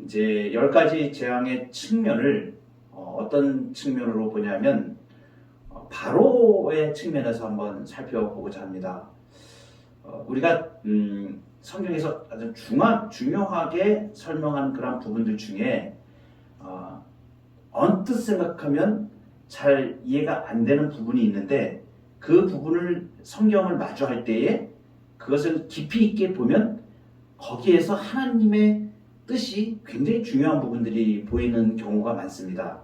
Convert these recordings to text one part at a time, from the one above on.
이제 열 가지 재앙의 측면을 어, 떤 측면으로 보냐면 어, 바로의 측면에서 한번 살펴보고자 합니다. 어, 우리가 음, 성경에서 아주 중하, 중요하게 설명한 그런 부분들 중에 어, 언뜻 생각하면 잘 이해가 안 되는 부분이 있는데 그 부분을 성경을 마주할 때에 그것을 깊이 있게 보면 거기에서 하나님의 뜻이 굉장히 중요한 부분들이 보이는 경우가 많습니다.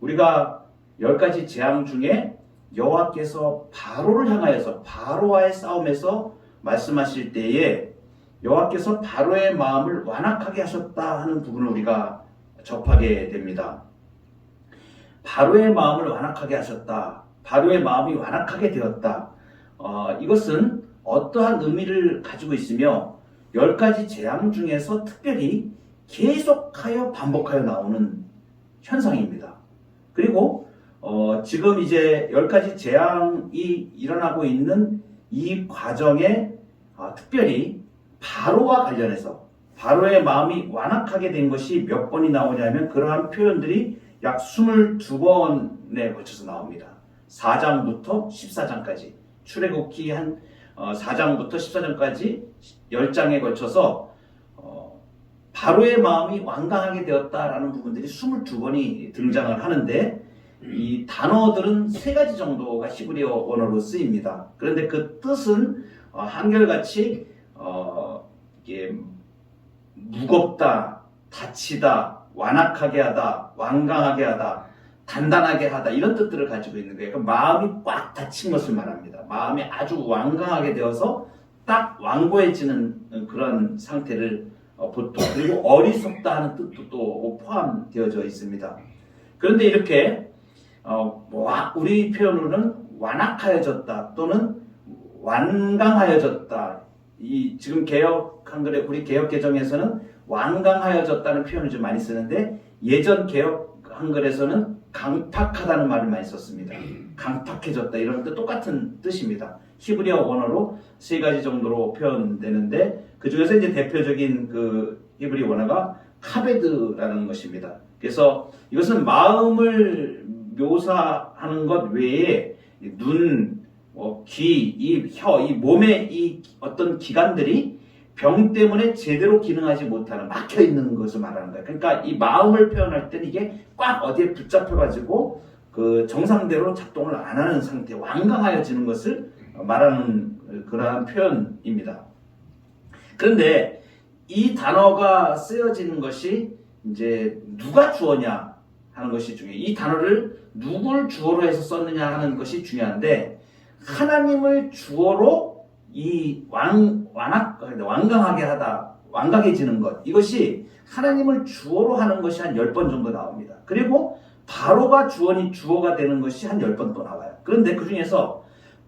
우리가 열 가지 재앙 중에 여호와께서 바로를 향하여서 바로와의 싸움에서 말씀하실 때에 여호와께서 바로의 마음을 완악하게 하셨다 하는 부분을 우리가 접하게 됩니다. 바로의 마음을 완악하게 하셨다. 바로의 마음이 완악하게 되었다. 어, 이것은 어떠한 의미를 가지고 있으며 열 가지 재앙 중에서 특별히 계속하여 반복하여 나오는 현상입니다. 그리고 어, 지금 이제 열 가지 재앙이 일어나고 있는 이 과정에 아, 특별히 바로와 관련해서 바로의 마음이 완악하게 된 것이 몇 번이 나오냐면 그러한 표현들이 약 22번에 걸쳐서 나옵니다. 4장부터 14장까지 출애굽기 한 어, 4장부터 14장까지 10장에 걸쳐서 어, 바로의 마음이 완강하게 되었다라는 부분들이 22번이 등장을 하는데 이 단어들은 세 가지 정도가 히브리어 원어로 쓰입니다. 그런데 그 뜻은 어, 한결같이 어, 이게 무겁다, 다치다, 완악하게 하다, 완강하게 하다, 단단하게 하다 이런 뜻들을 가지고 있는 거예요. 그러니까 마음이 꽉 닫힌 것을 말합니다. 마음이 아주 완강하게 되어서 딱 완고해지는 그런 상태를 어, 보통 그리고 어리석다 하는 뜻도 또 포함되어져 있습니다. 그런데 이렇게 어, 와- 우리 표현으로는 완악하여졌다 또는 완강하여졌다. 이 지금 개혁 한글의 우리 개혁 개정에서는 완강하여졌다는 표현을 좀 많이 쓰는데 예전 개혁 한글에서는 강팍하다는 말을 많이 썼습니다. 강팍해졌다 이런 뜻 똑같은 뜻입니다. 히브리어 원어로 세 가지 정도로 표현되는데 그 중에서 이제 대표적인 그 히브리 원어가 카베드라는 것입니다. 그래서 이것은 마음을 묘사하는 것 외에 눈, 뭐 귀, 입, 혀, 이 몸의 이 어떤 기관들이 병 때문에 제대로 기능하지 못하는 막혀 있는 것을 말하는 거예요. 그러니까 이 마음을 표현할 때는 이게 꽉 어디에 붙잡혀 가지고 그 정상대로 작동을 안 하는 상태, 완강하여지는 것을 말하는 그러한 표현입니다. 그런데 이 단어가 쓰여지는 것이 이제 누가 주어냐 하는 것이 중요해요. 이 단어를 누굴 주어로 해서 썼느냐 하는 것이 중요한데 하나님을 주어로 이 왕, 완악, 완강하게 하다, 완강해지는 것 이것이 하나님을 주어로 하는 것이 한 10번 정도 나옵니다. 그리고 바로가 주어니 주어가 되는 것이 한 10번 또 나와요. 그런데 그 중에서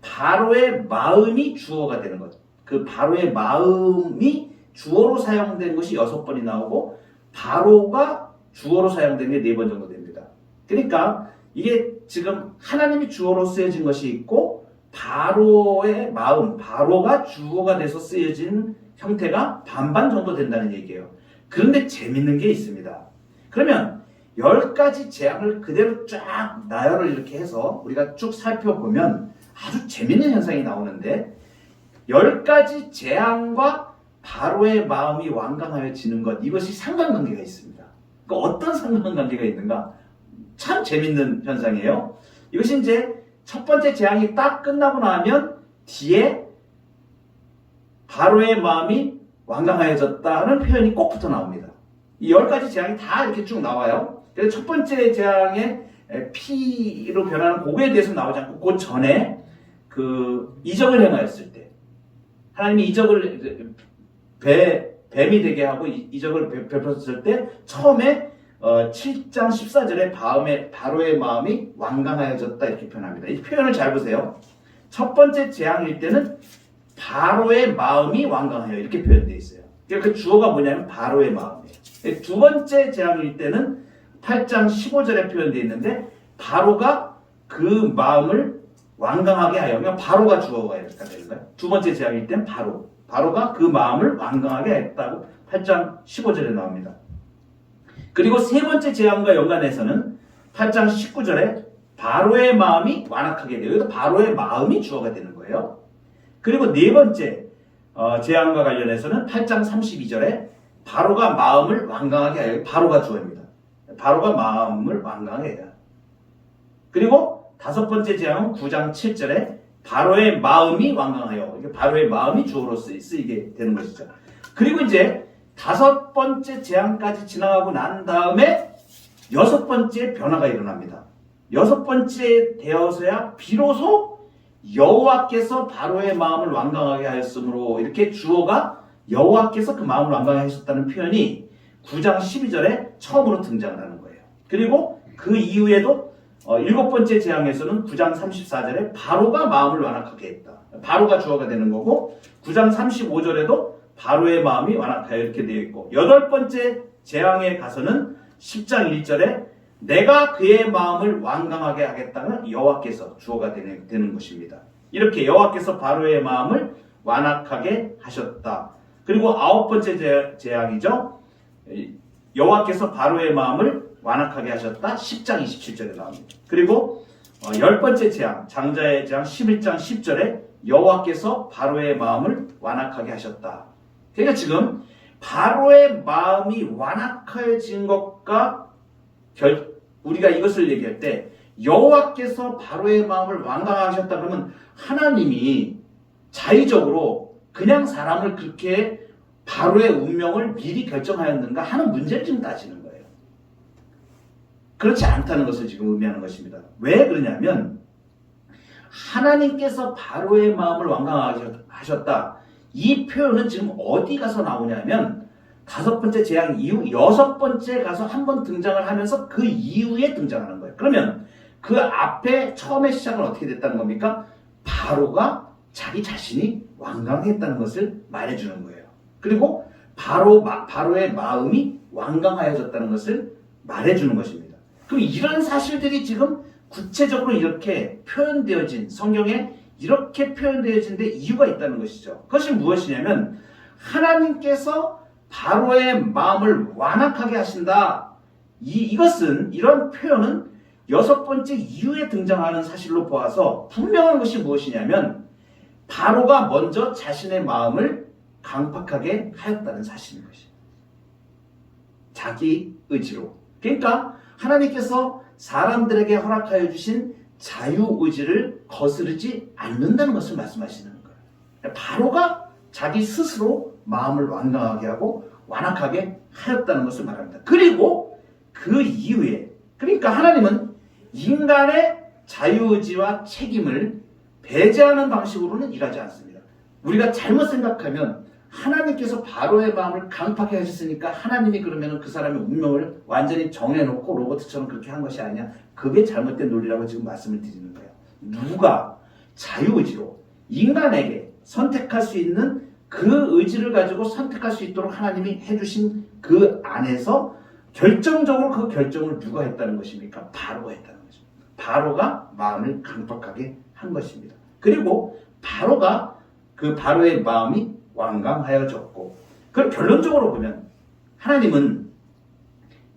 바로의 마음이 주어가 되는 것. 그 바로의 마음이 주어로 사용된 것이 여섯 번이 나오고 바로가 주어로 사용된 게 네 번 정도 됩니다. 그러니까 이게 지금 하나님이 주어로 쓰여진 것이 있고 바로의 마음, 바로가 주어가 돼서 쓰여진 형태가 반반 정도 된다는 얘기예요. 그런데 재밌는 게 있습니다. 그러면 열 가지 재앙을 그대로 쫙 나열을 이렇게 해서 우리가 쭉 살펴보면 아주 재밌는 현상이 나오는데 열 가지 재앙과 바로의 마음이 완강하여 지는 것 이것이 상관관계가 있습니다. 그 어떤 상관관계가 있는가? 참 재밌는 현상이에요. 이것이 이제 첫 번째 재앙이 딱 끝나고 나면 뒤에 바로의 마음이 완강하여졌다는 표현이 꼭 붙어 나옵니다. 이 열 가지 재앙이 다 이렇게 쭉 나와요. 그래서 첫 번째 재앙의 피로 변하는 그거에 대해서 나오지 않고 그 전에 그 이적을 행하였을 때 하나님이 이적을 배, 뱀이 되게 하고 이- 이적을 베- 베풀었을 때 처음에 어, 7장 14절에 바음의, 바로의 마음이 완강하여졌다 이렇게 표현합니다. 이 표현을 잘 보세요. 첫 번째 재앙일 때는 바로의 마음이 완강하여 이렇게 표현되어 있어요. 그 주어가 뭐냐면 바로의 마음이에요. 두 번째 재앙일 때는 8장 15절에 표현되어 있는데 바로가 그 마음을 완강하게 하여 그러니까 바로가 주어가 이렇게 되는 거예요. 두 번째 재앙일 땐 바로 바로가 그 마음을 완강하게 했다고 8장 15절에 나옵니다. 그리고 세 번째 재앙과 연관해서는 8장 19절에 바로의 마음이 완악하게 돼요. 여기도 바로의 마음이 주어가 되는 거예요. 그리고 네 번째 어, 재앙과 관련해서는 8장 32절에 바로가 마음을 완강하게 하여 바로가 주어입니다. 바로가 마음을 완강하게 해요. 그리고 다섯 번째 재앙은 9장 7절에 바로의 마음이 완강하여 이게 바로의 마음이 주어로 쓰- 쓰이게 되는 것이죠. 그리고 이제 다섯 번째 재앙까지 지나가고 난 다음에 여섯 번째 변화가 일어납니다. 여섯 번째 되어서야 비로소 여호와께서 바로의 마음을 완강하게 하였으므로 이렇게 주어가 여호와께서 그 마음을 완강하게 하셨다는 표현이 9장 12절에 처음으로 등장을 하는 거예요. 그리고 그 이후에도 어, 일곱 번째 재앙에서는 9장 34절에 바로가 마음을 완악하게 했다. 바로가 주어가 되는 거고 9장 35절에도 바로의 마음이 완악하여 이렇게 되어 있고 여덟 번째 재앙에 가서는 10장 1절에 내가 그의 마음을 완강하게 하겠다는 여호와께서 주어가 되는, 되는 것입니다. 이렇게 여호와께서 바로의 마음을 완악하게 하셨다. 그리고 아홉 번째 재- 재앙이죠. 여호와께서 바로의 마음을 완악하게 하셨다. 10장 27절에 나옵니다. 그리고 어, 열 번째 재앙, 장자의 재앙 11장 10절에 여호와께서 바로의 마음을 완악하게 하셨다. 그러니까 지금 바로의 마음이 완악해진 것과 결, 우리가 이것을 얘기할 때 여호와께서 바로의 마음을 완강하셨다 그러면 하나님이 자의적으로 그냥 사람을 그렇게 바로의 운명을 미리 결정하였는가 하는 문제를 지금 따지는. 그렇지 않다는 것을 지금 의미하는 것입니다. 왜 그러냐면 하나님께서 바로의 마음을 완강하셨다. 이 표현은 지금 어디 가서 나오냐면 다섯 번째 재앙 이후 여섯 번째 가서 한 번 등장을 하면서 그 이후에 등장하는 거예요. 그러면 그 앞에 처음에 시작은 어떻게 됐다는 겁니까? 바로가 자기 자신이 완강했다는 것을 말해주는 거예요. 그리고 바로 마- 바로의 마음이 완강하여졌다는 것을 말해주는 것입니다. 그럼 이런 사실들이 지금 구체적으로 이렇게 표현되어진 성경에 이렇게 표현되어진 데 이유가 있다는 것이죠. 그것이 무엇이냐면 하나님께서 바로의 마음을 완악하게 하신다. 이, 이것은 이런 표현은 여섯 번째 이후에 등장하는 사실로 보아서 분명한 것이 무엇이냐면 바로가 먼저 자신의 마음을 강팍하게 하였다는 사실인 것입니다. 자기 의지로. 그러니까 하나님께서 사람들에게 허락하여 주신 자유 의지를 거스르지 않는다는 것을 말씀하시는 거예요. 바로가 자기 스스로 마음을 완강하게 하고 완악하게 하였다는 것을 말합니다. 그리고 그 이후에 그러니까 하나님은 인간의 자유의지와 책임을 배제하는 방식으로는 일하지 않습니다. 우리가 잘못 생각하면 하나님께서 바로의 마음을 강팍해 하셨으니까 하나님이 그러면 그 사람의 운명을 완전히 정해놓고 로버트처럼 그렇게 한 것이 아니냐. 그게 잘못된 논리라고 지금 말씀을 드리는 거예요. 누가 자유의지로 인간에게 선택할 수 있는 그 의지를 가지고 선택할 수 있도록 하나님이 해주신 그 안에서 결정적으로 그 결정을 누가 했다는 것입니까? 바로가 했다는 것입니다. 바로가 마음을 강팍하게 한 것입니다. 그리고 바로가 그 바로의 마음이 완강하여졌고 그럼 결론적으로 보면 하나님은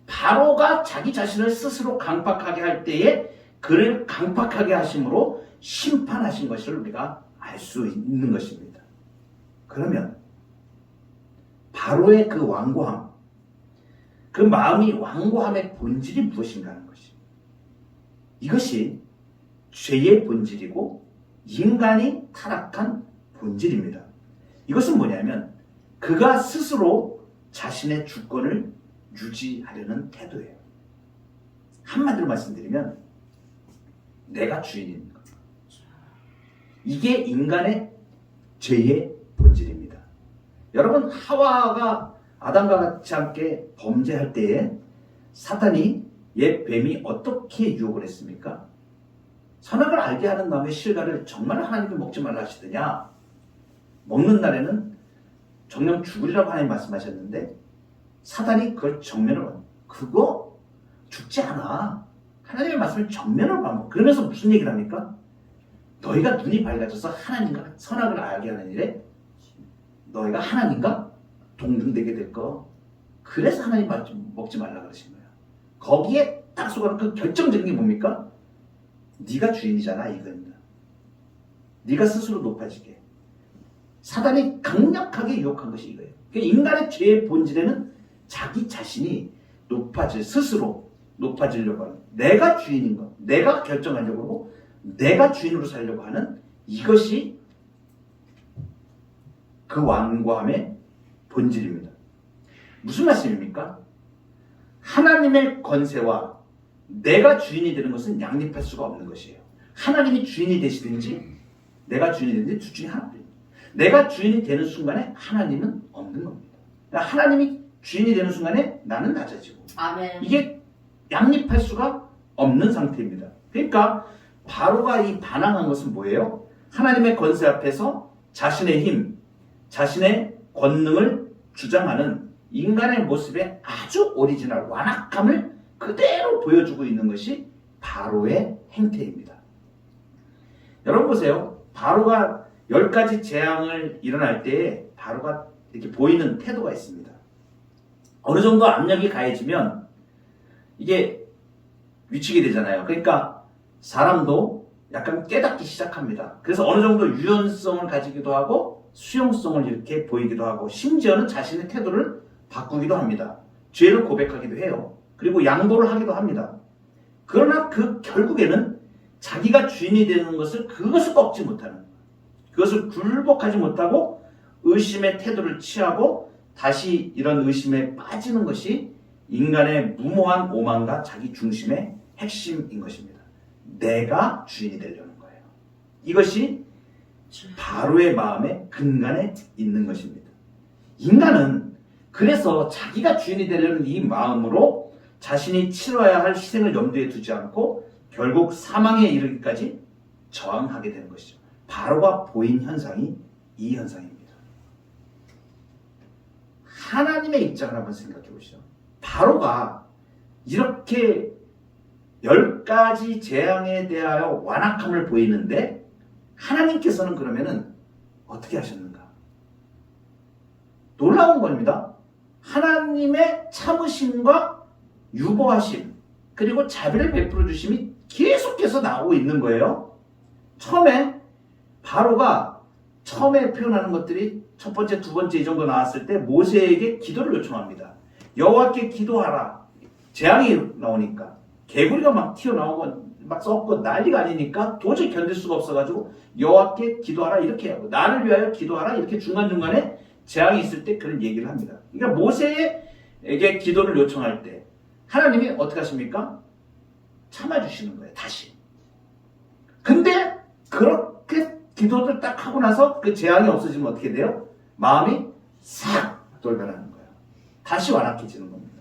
바로가 자기 자신을 스스로 강팍하게 할 때에 그를 강팍하게 하심으로 심판하신 것을 우리가 알 수 있는 것입니다. 그러면 바로의 그 완고함, 그 마음이 완고함의 본질이 무엇인가 하는 것입니다. 이것이 죄의 본질이고 인간이 타락한 본질입니다. 이것은 뭐냐면 그가 스스로 자신의 주권을 유지하려는 태도예요. 한마디로 말씀드리면 내가 주인인 것. 이게 인간의 죄의 본질입니다. 여러분 하와가 아담과 같이 함께 범죄할 때에 사탄이 옛 뱀이 어떻게 유혹을 했습니까? 선악을 알게 하는 나무의 실과를 정말 하나님이 먹지 말라 하시더냐? 먹는 날에는 정령 죽으리라고 하나님 말씀하셨는데 사단이 그걸 정면으로 그거 죽지 않아. 하나님의 말씀을 정면으로 반복. 그러면서 무슨 얘기를 합니까? 너희가 눈이 밝아져서 하나님과 선악을 알게 하는 일에 너희가 하나님과 동등되게 될 거. 그 그래서 하나님 먹지, 먹지 말라 그러신 거예요. 거기에 딱 속아는 그 결정적인 게 뭡니까? 네가 주인이잖아 이겁니다. 네가 스스로 높아지게. 사단이 강력하게 유혹한 것이 이거예요. 그러니까 인간의 죄의 본질에는 자기 자신이 높아질 스스로 높아지려고 하는 내가 주인인 것, 내가 결정하려고 하고 내가 주인으로 살려고 하는 이것이 그 완고함의 본질입니다. 무슨 말씀입니까? 하나님의 권세와 내가 주인이 되는 것은 양립할 수가 없는 것이에요. 하나님이 주인이 되시든지 내가 주인이 되든지 둘 중에 하나입니다. 내가 주인이 되는 순간에 하나님은 없는 겁니다. 그러니까 하나님이 주인이 되는 순간에 나는 낮아지고 아멘. 이게 양립할 수가 없는 상태입니다. 그러니까 바로가 이 반항한 것은 뭐예요? 하나님의 권세 앞에서 자신의 힘, 자신의 권능을 주장하는 인간의 모습에 아주 오리지널 완악함을 그대로 보여주고 있는 것이 바로의 행태입니다. 여러분 보세요. 바로가 열 가지 재앙을 일어날 때 바로가 이렇게 보이는 태도가 있습니다. 어느 정도 압력이 가해지면 이게 위축이 되잖아요. 그러니까 사람도 약간 깨닫기 시작합니다. 그래서 어느 정도 유연성을 가지기도 하고 수용성을 이렇게 보이기도 하고 심지어는 자신의 태도를 바꾸기도 합니다. 죄를 고백하기도 해요. 그리고 양보를 하기도 합니다. 그러나 그 결국에는 자기가 주인이 되는 것을 그것을 꺾지 못하는 그것을 굴복하지 못하고 의심의 태도를 취하고 다시 이런 의심에 빠지는 것이 인간의 무모한 오만과 자기 중심의 핵심인 것입니다. 내가 주인이 되려는 거예요. 이것이 바로의 마음의 근간에 있는 것입니다. 인간은 그래서 자기가 주인이 되려는 이 마음으로 자신이 치러야 할 희생을 염두에 두지 않고 결국 사망에 이르기까지 저항하게 되는 것이죠. 바로가 보인 현상이 이 현상입니다. 하나님의 입장을 한번 생각해 보시죠. 바로가 이렇게 열 가지 재앙에 대하여 완악함을 보이는데 하나님께서는 그러면은 어떻게 하셨는가? 놀라운 겁니다. 하나님의 참으심과 유보하심 그리고 자비를 베풀어 주심이 계속해서 나오고 있는 거예요. 처음에 바로가 처음에 표현하는 것들이 첫 번째, 두 번째 이 정도 나왔을 때 모세에게 기도를 요청합니다. 여호와께 기도하라. 재앙이 나오니까 개구리가 막 튀어나오고 막 썩고 난리가 아니니까 도저히 견딜 수가 없어가지고 여호와께 기도하라 이렇게 하고 나를 위하여 기도하라 이렇게 중간중간에 재앙이 있을 때 그런 얘기를 합니다. 그러니까 모세에게 기도를 요청할 때 하나님이 어떻게 하십니까? 참아주시는 거예요. 다시. 근데 그렇게 기도를 딱 하고 나서 그 재앙이 없어지면 어떻게 돼요? 마음이 싹 돌변하는 거예요. 다시 완악해지는 겁니다.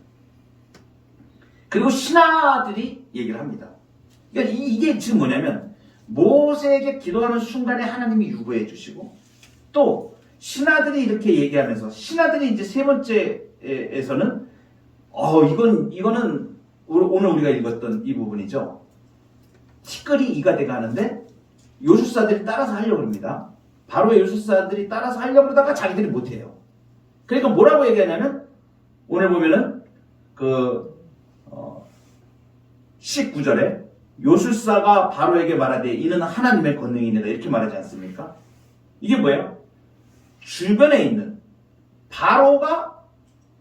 그리고 신하들이 얘기를 합니다. 그러니까 이- 이게 지금 뭐냐면 모세에게 기도하는 순간에 하나님이 유보해 주시고 또 신하들이 이렇게 얘기하면서 신하들이 이제 세 번째에서는 어 이건 이거는 오늘 우리가 읽었던 이 부분이죠. 티끌이 이가 돼가 하는데 요술사들이 따라서 하려고 합니다. 바로 요술사들이 따라서 하려고 그러다가 자기들이 못해요. 그러니까 뭐라고 얘기하냐면 오늘 보면은 그 어, 19절에 요술사가 바로에게 말하되 이는 하나님의 권능이니라 이렇게 말하지 않습니까? 이게 뭐예요? 주변에 있는 바로가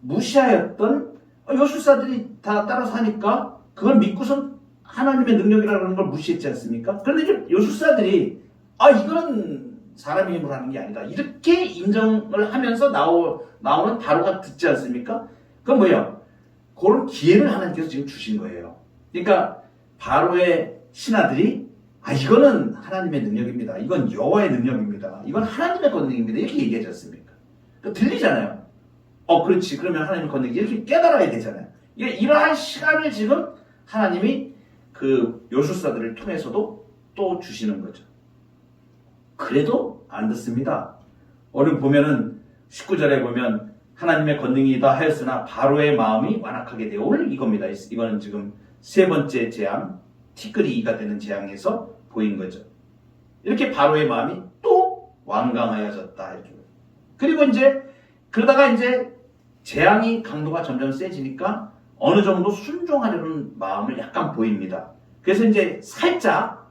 무시하였던 요술사들이 다 따라서 하니까 그걸 믿고선 하나님의 능력이라는 걸 무시했지 않습니까? 그런데 이제 요술사들이 아 이거는 사람의 힘으로 하는 게 아니다 이렇게 인정을 하면서 나오, 나오는 바로가 듣지 않습니까? 그건 뭐예요? 그런 기회를 하나님께서 지금 주신 거예요. 그러니까 바로의 신하들이 아 이거는 하나님의 능력입니다. 이건 여호와의 능력입니다. 이건 하나님의 권능입니다. 이렇게 얘기하지 않습니까? 그러니까 들리잖아요. 어 그렇지. 그러면 하나님의 권능이 이렇게 깨달아야 되잖아요. 이러한 시간을 지금 하나님이 그 요술사들을 통해서도 또 주시는 거죠. 그래도 안 듣습니다. 오늘 보면은 19절에 보면 하나님의 권능이다 하였으나 바로의 마음이 완악하게 되어 오늘 이겁니다. 이거는 지금 세 번째 재앙, 티끌이 이가 되는 재앙에서 보인 거죠. 이렇게 바로의 마음이 또 완강하여졌다 이렇게. 그리고 이제 그러다가 이제 재앙이 강도가 점점 세지니까 어느 정도 순종하려는 마음을 약간 보입니다. 그래서 이제 살짝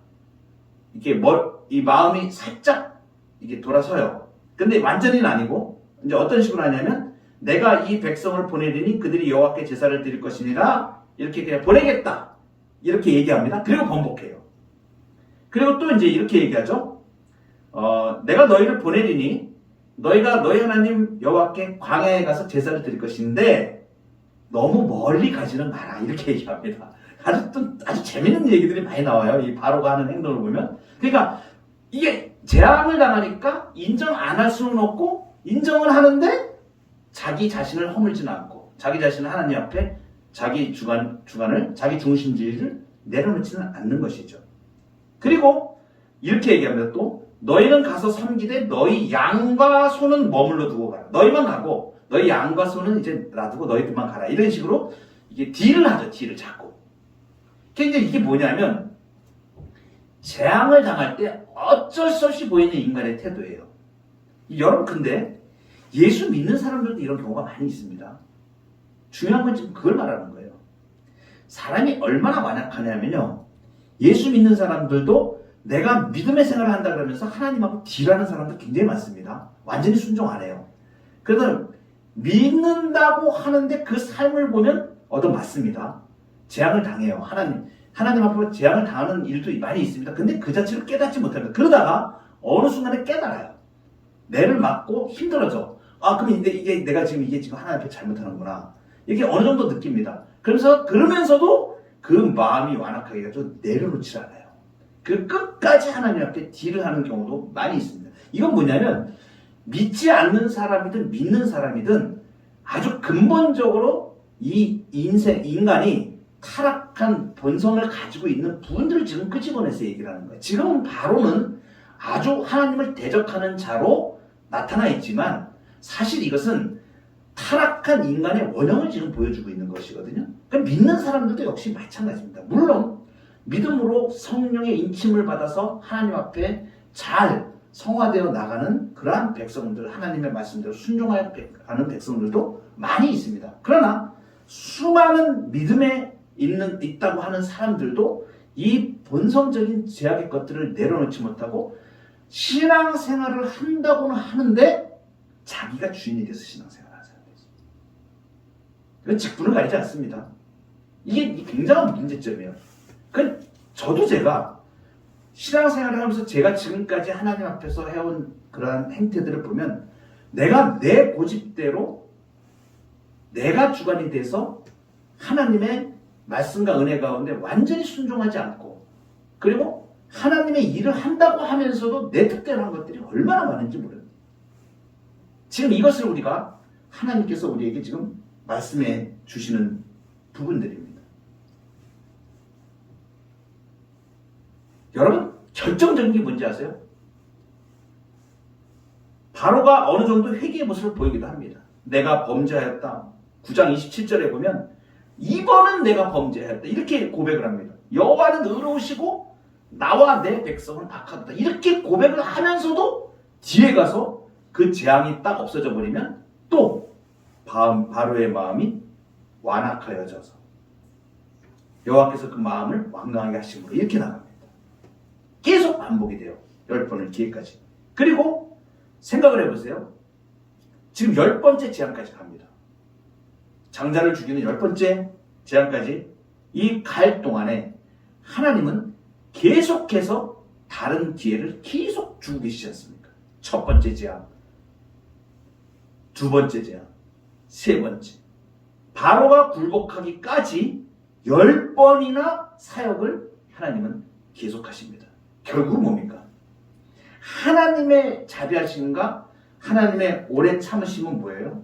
이게 뭐, 이 마음이 살짝 이게 돌아서요. 근데 완전히는 아니고 이제 어떤 식으로 하냐면 내가 이 백성을 보내리니 그들이 여호와께 제사를 드릴 것이니라 이렇게 그냥 보내겠다 이렇게 얘기합니다. 그리고 번복해요. 그리고 또 이제 이렇게 얘기하죠. 어, 내가 너희를 보내리니 너희가 너희 하나님 여호와께 광야에 가서 제사를 드릴 것인데 너무 멀리 가지는 마라 이렇게 얘기합니다. 아주 또 아주 재밌는 얘기들이 많이 나와요. 이 바로가 하는 행동을 보면. 그러니까 이게 재앙을 당하니까 인정 안 할 수는 없고 인정을 하는데 자기 자신을 허물지는 않고 자기 자신을 하나님 앞에 자기 주관 주관을 자기 중심지를 내려놓지는 않는 것이죠. 그리고 이렇게 얘기합니다. 또 너희는 가서 섬기되 너희 양과 소는 머물러 두고 가라. 너희만 가고 너희 양과 소는 이제 놔두고 너희들만 가라. 이런 식으로 이게 딜을 하죠. 딜을 자꾸. 근데 이게 뭐냐면 재앙을 당할 때 어쩔 수 없이 보이는 인간의 태도예요. 여러분 근데 예수 믿는 사람들도 이런 경우가 많이 있습니다. 중요한 건 지금 그걸 말하는 거예요. 사람이 얼마나 완약하냐면요. 예수 믿는 사람들도 내가 믿음의 생활을 한다 그러면서 하나님하고 딜하는 사람들 굉장히 많습니다. 완전히 순종 안 해요. 그래서 믿는다고 하는데 그 삶을 보면 얻어맞습니다. 재앙을 당해요. 하나님. 하나님 앞으로 재앙을 당하는 일도 많이 있습니다. 근데 그 자체를 깨닫지 못합니다. 그러다가 어느 순간에 깨달아요. 내를 맞고 힘들어져. 아, 그럼 이제 이게 내가 지금 이게 지금 하나님 앞에 잘못하는구나. 이게 어느 정도 느낍니다. 그러면서 그러면서도 그 마음이 완악하게 좀 내려놓지 않아요. 그 끝까지 하나님 앞에 딜을 하는 경우도 많이 있습니다. 이건 뭐냐면 믿지 않는 사람이든 믿는 사람이든 아주 근본적으로 이 인생 인간이 타락한 본성을 가지고 있는 부분들을 지금 끄집어내서 얘기를 하는 거예요. 지금 바로는 아주 하나님을 대적하는 자로 나타나 있지만 사실 이것은 타락한 인간의 원형을 지금 보여주고 있는 것이거든요. 그럼 믿는 사람들도 역시 마찬가지입니다. 물론 믿음으로 성령의 인침을 받아서 하나님 앞에 잘 성화되어 나가는 그러한 백성들, 하나님의 말씀대로 순종하는 백성들도 많이 있습니다. 그러나 수많은 믿음에 있는, 있다고 하는 사람들도 이 본성적인 제약의 것들을 내려놓지 못하고 신앙생활을 한다고는 하는데 자기가 주인이 돼서 신앙생활을 하는 사람들이 이건 직분을 가리지 않습니다. 이게 굉장한 문제점이에요. 그 저도 제가 신앙생활을 하면서 제가 지금까지 하나님 앞에서 해온 그러한 행태들을 보면 내가 내 고집대로 내가 주관이 돼서 하나님의 말씀과 은혜 가운데 완전히 순종하지 않고 그리고 하나님의 일을 한다고 하면서도 내 뜻대로 한 것들이 얼마나 많은지 모릅니다. 지금 이것을 우리가 하나님께서 우리에게 지금 말씀해 주시는 부분들입니다. 여러분 결정적인 게 뭔지 아세요? 바로가 어느 정도 회개의 모습을 보이기도 합니다. 내가 범죄하였다. 9장 27절에 보면 이번은 내가 범죄하였다. 이렇게 고백을 합니다. 여호와는 의로우시고 나와 내 백성은 악하다. 이렇게 고백을 하면서도 뒤에 가서 그 재앙이 딱 없어져 버리면 또 바로의 마음이 완악하여져서 여호와께서 그 마음을 완강하게 하심으로 이렇게 나갑니다. 계속 반복이 돼요. 열 번을 기회까지. 그리고 생각을 해보세요. 지금 열 번째 재앙까지 갑니다. 장자를 죽이는 열 번째 재앙까지 이 갈 동안에 하나님은 계속해서 다른 기회를 계속 주고 계시지 않습니까? 첫 번째 재앙, 두 번째 재앙, 세 번째. 바로가 굴복하기까지 열 번이나 사역을 하나님은 계속하십니다. 결국 뭡니까? 하나님의 자비하심과 하나님의 오래 참으심은 뭐예요?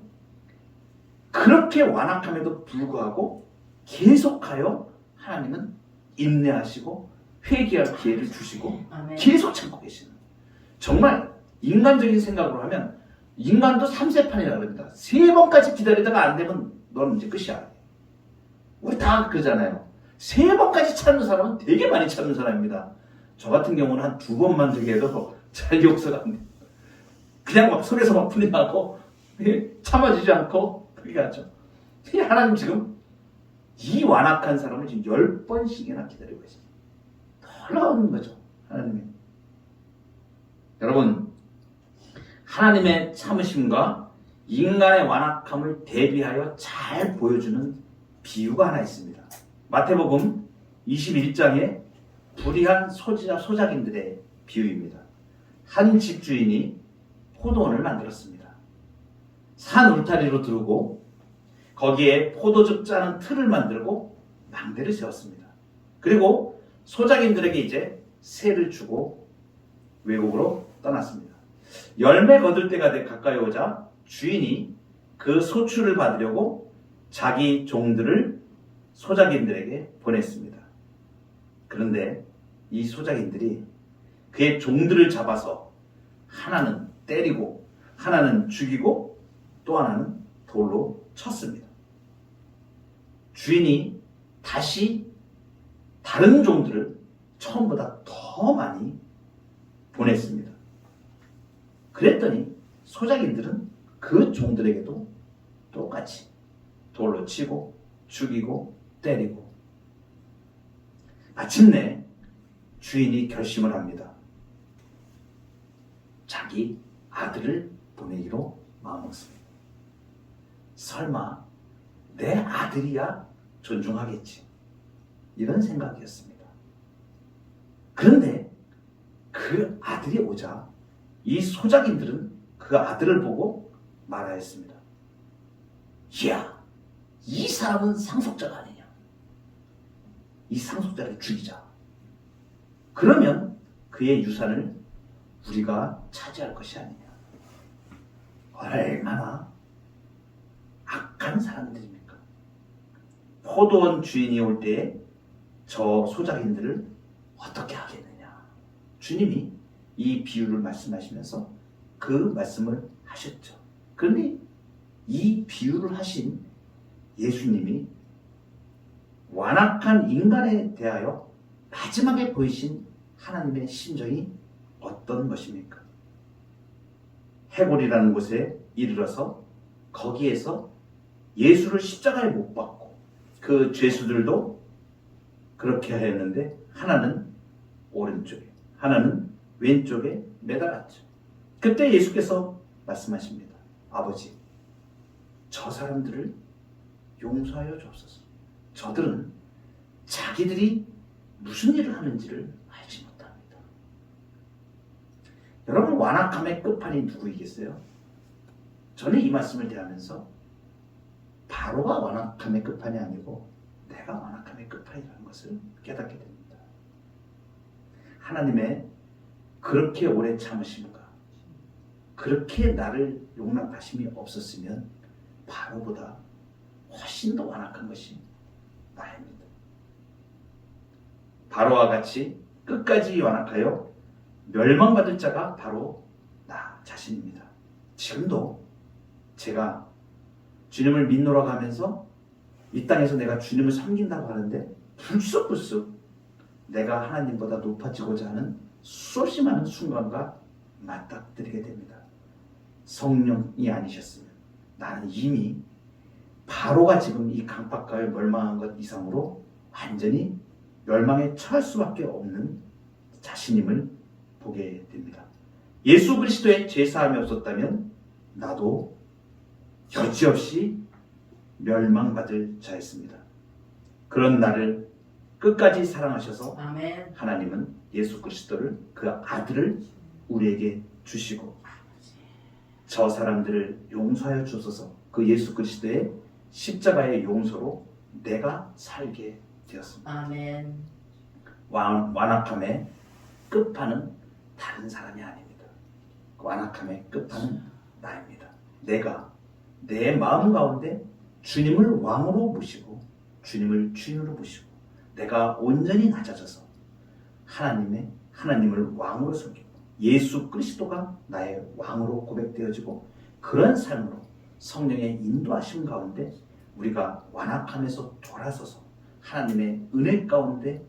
그렇게 완악함에도 불구하고 계속하여 하나님은 인내하시고 회개할 기회를 주시고. 계속 참고 계시는 정말 인간적인 생각으로 하면 인간도 3세판이라 그럽니다. 세 번까지 기다리다가 안 되면 너는 이제 끝이야. 우리 다 그러잖아요. 세 번까지 참는 사람은 되게 많이 참는 사람입니다. 저 같은 경우는 한 두 번만 되게 해도 잘 욕설 안 돼. 그냥 막 손에서 막 예, 참아지지 않고 그렇게 하죠. 이 하나님 지금 이 완악한 사람을 지금 열 번씩이나 기다리고 있어요. 놀라운 거죠. 하나님이. 여러분, 하나님의 참으심과 인간의 완악함을 대비하여 잘 보여주는 비유가 하나 있습니다. 마태복음 21장에 불의한 소지자 소작인들의 비유입니다. 한 집주인이 포도원을 만들었습니다. 산 울타리로 두르고 거기에 포도즙 짜는 틀을 만들고 망대를 세웠습니다. 그리고 소작인들에게 이제 세를 주고 외국으로 떠났습니다. 열매 거둘 때가 돼 가까이 오자 주인이 그 소출을 받으려고 자기 종들을 소작인들에게 보냈습니다. 그런데 이 소작인들이 그의 종들을 잡아서 하나는 때리고 하나는 죽이고 또 하나는 돌로 쳤습니다. 주인이 다시 다른 종들을 처음보다 더 많이 보냈습니다. 그랬더니 소작인들은 그 종들에게도 똑같이 돌로 치고 죽이고 때리고 마침내 주인이 결심을 합니다. 자기 아들을 보내기로 마음먹습니다. 설마 내 아들이야 존중하겠지. 이런 생각이었습니다. 그런데 그 아들이 오자 이 소작인들은 그 아들을 보고 말하였습니다. 이야, 이 사람은 상속자가 아니냐. 이 상속자를 죽이자. 그러면 그의 유산을 우리가 차지할 것이 아니냐. 얼마나 악한 사람들입니까? 포도원 주인이 올 때에 저 소작인들을 어떻게 하겠느냐. 주님이 이 비유를 말씀하시면서 그 말씀을 하셨죠. 그런데 이 비유를 하신 예수님이 완악한 인간에 대하여 마지막에 보이신 하나님의 심정이 어떤 것입니까? 해골이라는 곳에 이르러서 거기에서 예수를 십자가에 못 박고 그 죄수들도 그렇게 하였는데 하나는 오른쪽에 하나는 왼쪽에 매달았죠. 그때 예수께서 말씀하십니다. 아버지, 저 사람들을 용서하여 주옵소서. 저들은 자기들이 무슨 일을 하는지를 알지 못합니다. 여러분 완악함의 끝판이 누구이겠어요? 저는 이 말씀을 대하면서 바로가 완악함의 끝판이 아니고 내가 완악함의 끝판이라는 것을 깨닫게 됩니다. 하나님의 그렇게 오래 참으심과 그렇게 나를 용납하심이 없었으면 바로보다 훨씬 더 완악한 것이 나입니다. 바로와 같이 끝까지 완악하여 멸망받을 자가 바로 나 자신입니다. 지금도 제가 주님을 믿노라 가면서 이 땅에서 내가 주님을 섬긴다고 하는데 불쑥불쑥 내가 하나님보다 높아지고자 하는 수없이 많은 순간과 맞닥뜨리게 됩니다. 성령이 아니셨으면 나는 이미 바로가 지금 이 강박가에 멸망한 것 이상으로 완전히 멸망에 처할 수밖에 없는 자신임을 보게 됩니다. 예수 그리스도의 죄사함이 없었다면 나도 여지없이 멸망받을 자였습니다. 그런 나를 끝까지 사랑하셔서 아멘. 하나님은 예수 그리스도를 그 아들을 우리에게 주시고 저 사람들을 용서하여 주소서 그 예수 그리스도의 십자가의 용서로 내가 살게 되었습니다. 아멘. 완, 완악함의 끝판은 다른 사람이 아닙니다. 그 완악함의 끝판은 나입니다. 내가 내 마음 가운데 주님을 왕으로 모시고 주님을 주인으로 모시고 내가 온전히 낮아져서 하나님의 하나님을 왕으로 섬기고 예수 그리스도가 나의 왕으로 고백되어지고 그런 삶으로 성령의 인도하심 가운데 우리가 완악함에서 돌아서서 하나님의 은혜 가운데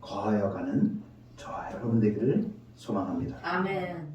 거하여가는 저와 여러분 되기를 소망합니다. 아멘.